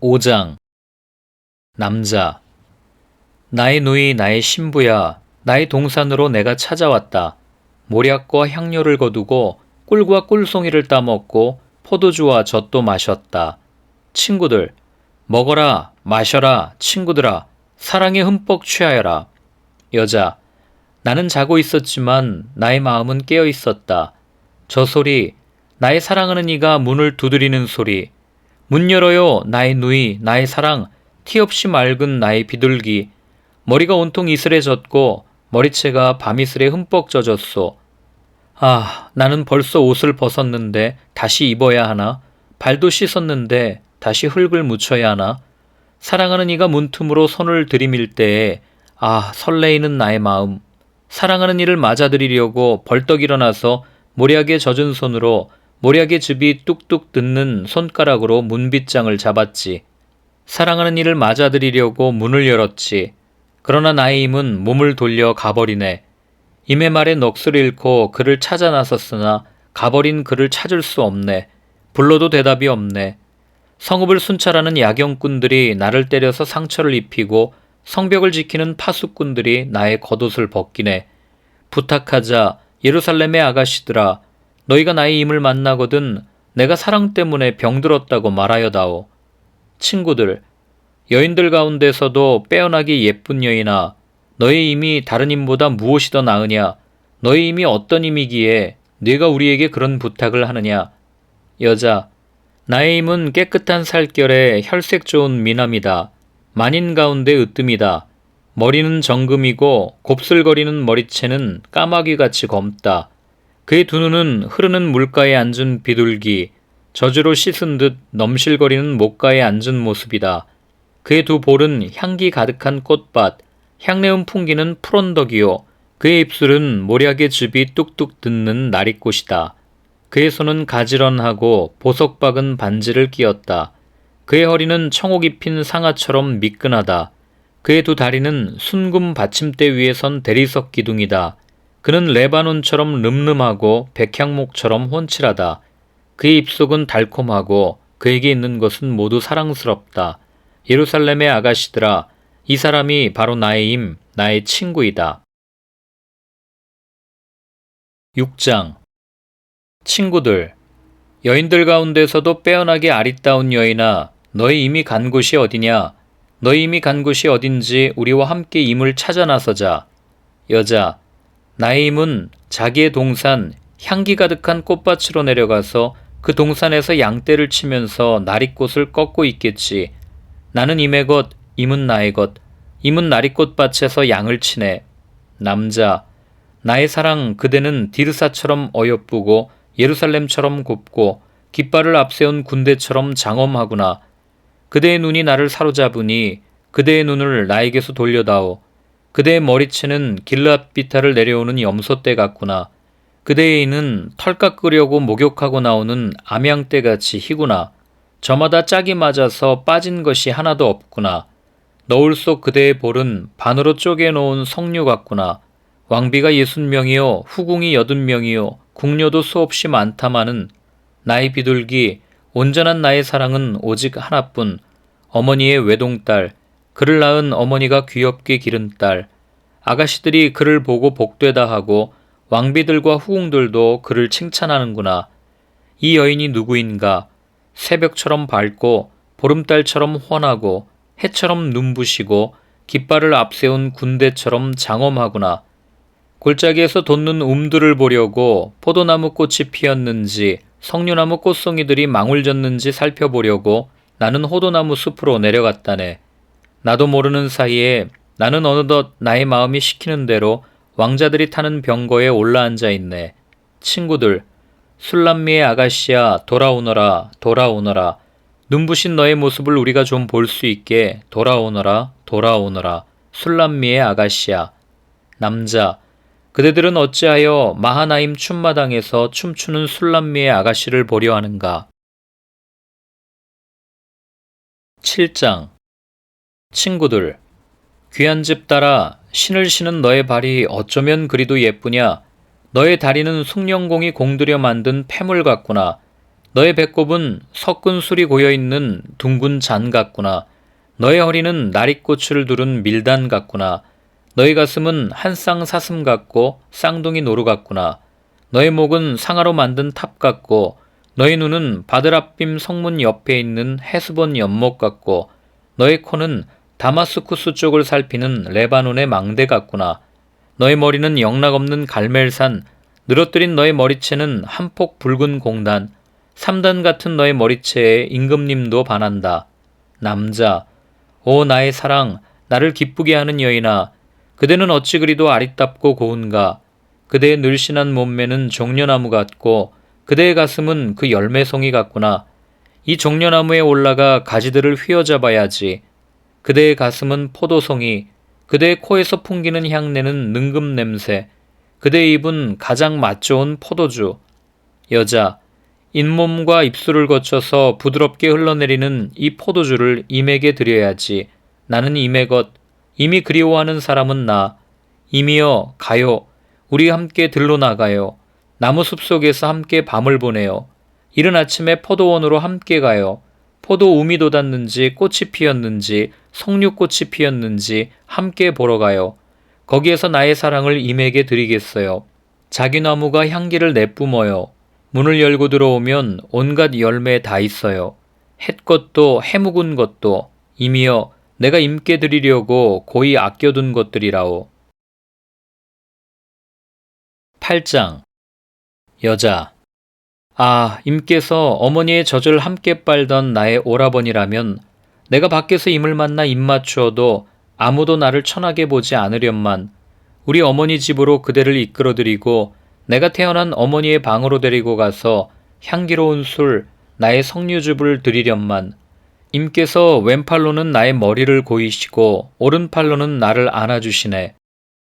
5장 남자 나의 누이 나의 신부야 나의 동산으로 내가 찾아왔다. 모략과 향료를 거두고 꿀과 꿀송이를 따먹고 포도주와 젖도 마셨다. 친구들 먹어라 마셔라 친구들아 사랑에 흠뻑 취하여라. 여자 나는 자고 있었지만 나의 마음은 깨어 있었다. 저 소리 나의 사랑하는 이가 문을 두드리는 소리 문 열어요, 나의 누이, 나의 사랑, 티 없이 맑은 나의 비둘기. 머리가 온통 이슬에 젖고 머리채가 밤이슬에 흠뻑 젖었소. 아, 나는 벌써 옷을 벗었는데 다시 입어야 하나? 발도 씻었는데 다시 흙을 묻혀야 하나? 사랑하는 이가 문틈으로 손을 들이밀 때에 아, 설레이는 나의 마음. 사랑하는 이를 맞아들이려고 벌떡 일어나서 모략에 젖은 손으로 모략의 즙이 뚝뚝 듣는 손가락으로 문빗장을 잡았지. 사랑하는 이를 맞아들이려고 문을 열었지. 그러나 나의 힘은 몸을 돌려 가버리네. 임의 말에 넋을 잃고 그를 찾아 나섰으나 가버린 그를 찾을 수 없네. 불러도 대답이 없네. 성읍을 순찰하는 야경꾼들이 나를 때려서 상처를 입히고 성벽을 지키는 파수꾼들이 나의 겉옷을 벗기네. 부탁하자 예루살렘의 아가씨들아 너희가 나의 임을 만나거든 내가 사랑 때문에 병들었다고 말하여다오. 친구들, 여인들 가운데서도 빼어나기 예쁜 여인아, 너의 임이 다른 임보다 무엇이 더 나으냐? 너의 임이 어떤 임이기에 네가 우리에게 그런 부탁을 하느냐? 여자, 나의 임은 깨끗한 살결에 혈색 좋은 미남이다. 만인 가운데 으뜸이다. 머리는 정금이고 곱슬거리는 머리채는 까마귀같이 검다. 그의 두 눈은 흐르는 물가에 앉은 비둘기, 저주로 씻은 듯 넘실거리는 목가에 앉은 모습이다. 그의 두 볼은 향기 가득한 꽃밭, 향내음 풍기는 푸른덕이요. 그의 입술은 모략의 즙이 뚝뚝 듣는 나리꽃이다. 그의 손은 가지런하고 보석 박은 반지를 끼었다. 그의 허리는 청옥 입힌 상아처럼 미끈하다. 그의 두 다리는 순금 받침대 위에 선 대리석 기둥이다. 그는 레바논처럼 늠름하고 백향목처럼 혼칠하다. 그의 입속은 달콤하고 그에게 있는 것은 모두 사랑스럽다. 예루살렘의 아가씨들아, 이 사람이 바로 나의 임, 나의 친구이다. 6장 친구들, 여인들 가운데서도 빼어나게 아리따운 여인아, 너희 이미 간 곳이 어디냐? 너희 이미 간 곳이 어딘지 우리와 함께 임을 찾아 나서자. 여자, 나의 임은 자기의 동산, 향기 가득한 꽃밭으로 내려가서 그 동산에서 양떼를 치면서 나리꽃을 꺾고 있겠지. 나는 임의 것, 임은 나의 것, 임은 나리꽃밭에서 양을 치네. 남자, 나의 사랑 그대는 디르사처럼 어여쁘고 예루살렘처럼 곱고 깃발을 앞세운 군대처럼 장엄하구나. 그대의 눈이 나를 사로잡으니 그대의 눈을 나에게서 돌려다오. 그대의 머리채는 길랏 비탈을 내려오는 염소떼 같구나. 그대의 이는 털 깎으려고 목욕하고 나오는 암양떼 같이 희구나. 저마다 짝이 맞아서 빠진 것이 하나도 없구나. 너울 속 그대의 볼은 반으로 쪼개놓은 석류 같구나. 왕비가 예순 명이요, 후궁이 여든 명이요, 궁녀도 수없이 많다마는 나의 비둘기, 온전한 나의 사랑은 오직 하나뿐. 어머니의 외동딸, 그를 낳은 어머니가 귀엽게 기른 딸, 아가씨들이 그를 보고 복되다 하고 왕비들과 후궁들도 그를 칭찬하는구나. 이 여인이 누구인가? 새벽처럼 밝고 보름달처럼 환하고 해처럼 눈부시고 깃발을 앞세운 군대처럼 장엄하구나. 골짜기에서 돋는 움들을 보려고 포도나무 꽃이 피었는지 석류나무 꽃송이들이 망울졌는지 살펴보려고 나는 호도나무 숲으로 내려갔다네. 나도 모르는 사이에 나는 어느덧 나의 마음이 시키는 대로 왕자들이 타는 병거에 올라앉아 있네. 친구들, 술람미의 아가씨야, 돌아오너라, 돌아오너라. 눈부신 너의 모습을 우리가 좀 볼 수 있게 돌아오너라, 돌아오너라. 술람미의 아가씨야. 남자, 그대들은 어찌하여 마하나임 춤마당에서 춤추는 술람미의 아가씨를 보려 하는가? 7장 친구들, 귀한 집 따라 신을 신은 너의 발이 어쩌면 그리도 예쁘냐? 너의 다리는 숭령공이 공들여 만든 폐물 같구나. 너의 배꼽은 섞은 술이 고여 있는 둥근 잔 같구나. 너의 허리는 나리꽃을 두른 밀단 같구나. 너의 가슴은 한 쌍 사슴 같고 쌍둥이 노루 같구나. 너의 목은 상아로 만든 탑 같고 너의 눈은 바드랍빔 성문 옆에 있는 헤스본 연못 같고 너의 코는 다마스쿠스 쪽을 살피는 레바논의 망대 같구나. 너의 머리는 영락없는 갈멜산, 늘어뜨린 너의 머리채는 한폭 붉은 공단, 삼단 같은 너의 머리채에 임금님도 반한다. 남자, 오 나의 사랑, 나를 기쁘게 하는 여인아, 그대는 어찌 그리도 아리답고 고운가? 그대의 늘씬한 몸매는 종려나무 같고 그대의 가슴은 그 열매송이 같구나. 이 종려나무에 올라가 가지들을 휘어잡아야지. 그대의 가슴은 포도송이, 그대의 코에서 풍기는 향내는 능금 냄새, 그대의 입은 가장 맛 좋은 포도주. 여자, 잇몸과 입술을 거쳐서 부드럽게 흘러내리는 이 포도주를 임에게 드려야지. 나는 임의 것, 이미 그리워하는 사람은 나. 임이여, 가요. 우리 함께 들로 나가요. 나무숲 속에서 함께 밤을 보내요. 이른 아침에 포도원으로 함께 가요. 포도 우미 돋았는지 꽃이 피었는지 석류꽃이 피었는지 함께 보러 가요. 거기에서 나의 사랑을 임에게 드리겠어요. 자기 나무가 향기를 내뿜어요. 문을 열고 들어오면 온갖 열매 다 있어요. 햇것도 해묵은 것도 임이여 내가 임께 드리려고 고이 아껴둔 것들이라오. 8장 여자 아, 임께서 어머니의 젖을 함께 빨던 나의 오라버니라면 내가 밖에서 임을 만나 입 맞추어도 아무도 나를 천하게 보지 않으련만 우리 어머니 집으로 그대를 이끌어들이고 내가 태어난 어머니의 방으로 데리고 가서 향기로운 술, 나의 석류즙을 드리련만 임께서 왼팔로는 나의 머리를 고이시고 오른팔로는 나를 안아주시네.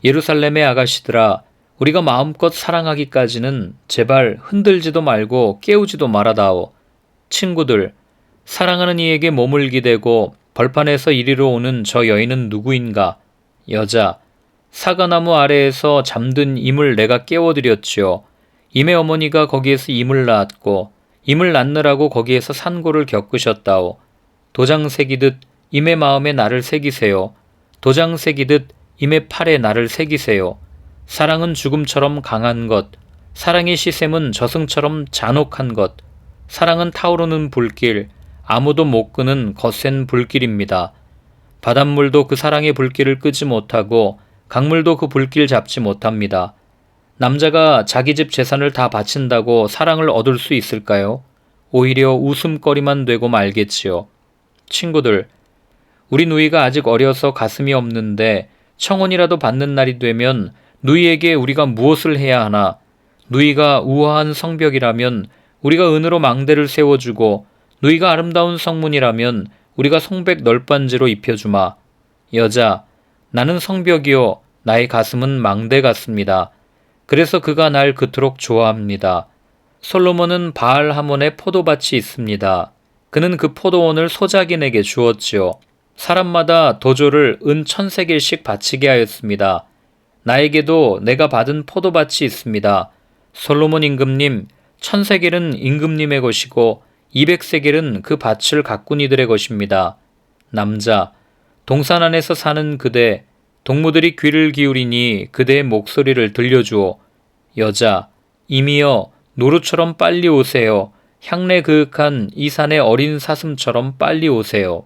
예루살렘의 아가씨들아, 우리가 마음껏 사랑하기까지는 제발 흔들지도 말고 깨우지도 말아다오. 친구들, 사랑하는 이에게 몸을 기대고 벌판에서 이리로 오는 저 여인은 누구인가? 여자, 사과나무 아래에서 잠든 임을 내가 깨워드렸지요. 임의 어머니가 거기에서 임을 낳았고 임을 낳느라고 거기에서 산고를 겪으셨다오. 도장 새기듯 임의 마음에 나를 새기세요. 도장 새기듯 임의 팔에 나를 새기세요. 사랑은 죽음처럼 강한 것, 사랑의 시샘은 저승처럼 잔혹한 것, 사랑은 타오르는 불길, 아무도 못 끄는 거센 불길입니다. 바닷물도 그 사랑의 불길을 끄지 못하고 강물도 그 불길 잡지 못합니다. 남자가 자기 집 재산을 다 바친다고 사랑을 얻을 수 있을까요? 오히려 웃음거리만 되고 말겠지요. 친구들, 우리 누이가 아직 어려서 가슴이 없는데 청혼이라도 받는 날이 되면 누이에게 우리가 무엇을 해야 하나? 누이가 우아한 성벽이라면 우리가 은으로 망대를 세워주고 누이가 아름다운 성문이라면 우리가 송백 널빤지로 입혀주마. 여자, 나는 성벽이요. 나의 가슴은 망대 같습니다. 그래서 그가 날 그토록 좋아합니다. 솔로몬은 바알 하몬에 포도밭이 있습니다. 그는 그 포도원을 소작인에게 주었지요. 사람마다 도조를 은 천세겔씩 바치게 하였습니다. 나에게도 내가 받은 포도밭이 있습니다. 솔로몬 임금님, 천세겔은 임금님의 것이고 이백세겔은 그 밭을 가꾼 이들의 것입니다. 남자, 동산 안에서 사는 그대, 동무들이 귀를 기울이니 그대의 목소리를 들려주오. 여자, 이미여, 노루처럼 빨리 오세요. 향내 그윽한 이 산의 어린 사슴처럼 빨리 오세요.